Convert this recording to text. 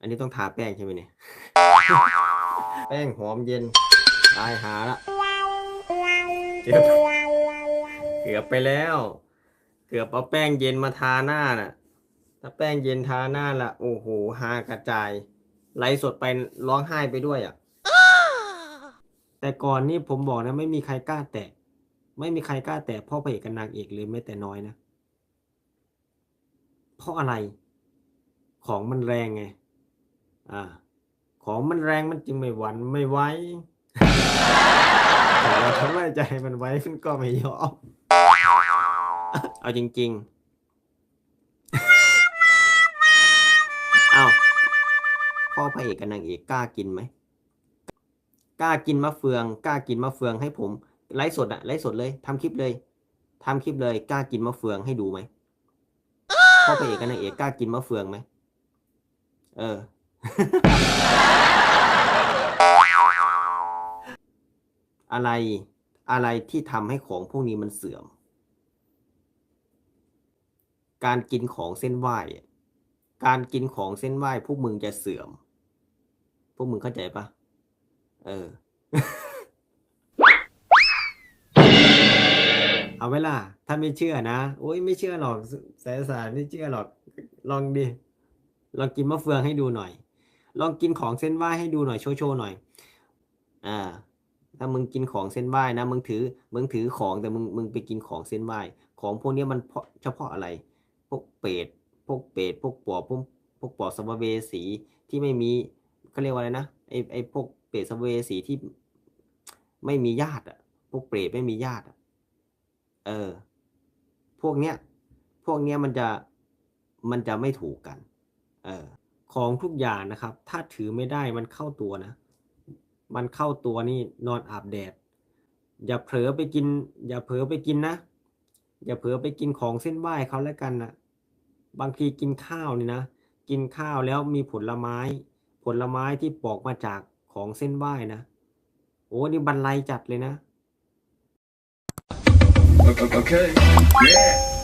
อันนี้ต้องทาแป้งใช่ไหมเนี่ย แป้งหอมเย็น ตายหาละเกือบเกือบไปแล้ว เกือบเอาแป้งเย็นมาทาหน้าน่ะ ถ้าแป้งเย็นทาหน้าละโอ้โหฮากระจาย ไลฟ์สดไปร้องไห้ไปด้วยอะ แต่ก่อนนี่ผมบอกนะไม่มีใครกล้าแตะ ไม่มีใครกล้าแตะพ่อพระเอกกับนางเอกเลยแม้แต่น้อยนะ เพราะอะไร ของมันแรงไง อ่า ของมันแรงมันจึงไม่หวั่นไม่ไหวแต่เราทำไมใจมันไว้มันก็ไม่ยอมเอาจริง ๆ เอาพ่อพระเอกกับนางเอกกล้ากินไหมกล้ากินมะเฟืองกล้ากินมะเฟืองให้ผมไลฟ์สดอะไลฟ์สดเลยทำคลิปเลยทำคลิปเลยกล้ากินมะเฟืองให้ดูไหมพ่อพระเอกกับนางเอกกล้ากินมะเฟืองไหมเออ อะไรอะไรที่ทำให้ของพวกนี้มันเสื่อม การกินของเส้นไหว้ การกินของเส้นไหว้พวกมึงจะเสื่อม พวกมึงเข้าใจปะเออ เอาไว้ล่ะ ถ้าไม่เชื่อนะ โอ้ยไม่เชื่อหรอกแสสารไม่เชื่อหรอก ลองดิ ลองกินมะเฟืองให้ดูหน่อย ลองกินของเส้นไหว้ให้ดูหน่อยโชว์โชว์หน่อย อ่า ถ้ามึงกินของเส้นไหว้นะมึงถือมึงถือของแต่มึงมึงไปกินของเส้นไหว้ของพวกนี้มันเฉพาะอะไร พวกเปรตพวกเปรตพวกปอบพวกพวกปอบสัมเวสีที่ไม่มีเขาเรียกว่าอะไรนะไอไอพวกเปรตสัมเวสีที่ไม่มีญาติอะ พวกเปรตไม่มีญาติอะเออ พวกเนี้ย พวกเนี้ยมันจะมันจะไม่ถูกกัน เออ ของทุกอย่างนะครับ ถ้าถือไม่ได้มันเข้าตัวนะ มันเข้าตัวนี่นอนอาบแดด อย่าเผลอไปกิน อย่าเผลอไปกินนะ อย่าเผลอไปกินของเส้นไหว้เขาแล้วกันนะบางทีกินข้าวนี่นะ กินข้าวแล้วมีผลไม้ ผลไม้ที่ปอกมาจากของเส้นไหว้นะ โอ้นี่บันไลจัดเลยนะ Okay. Yeah.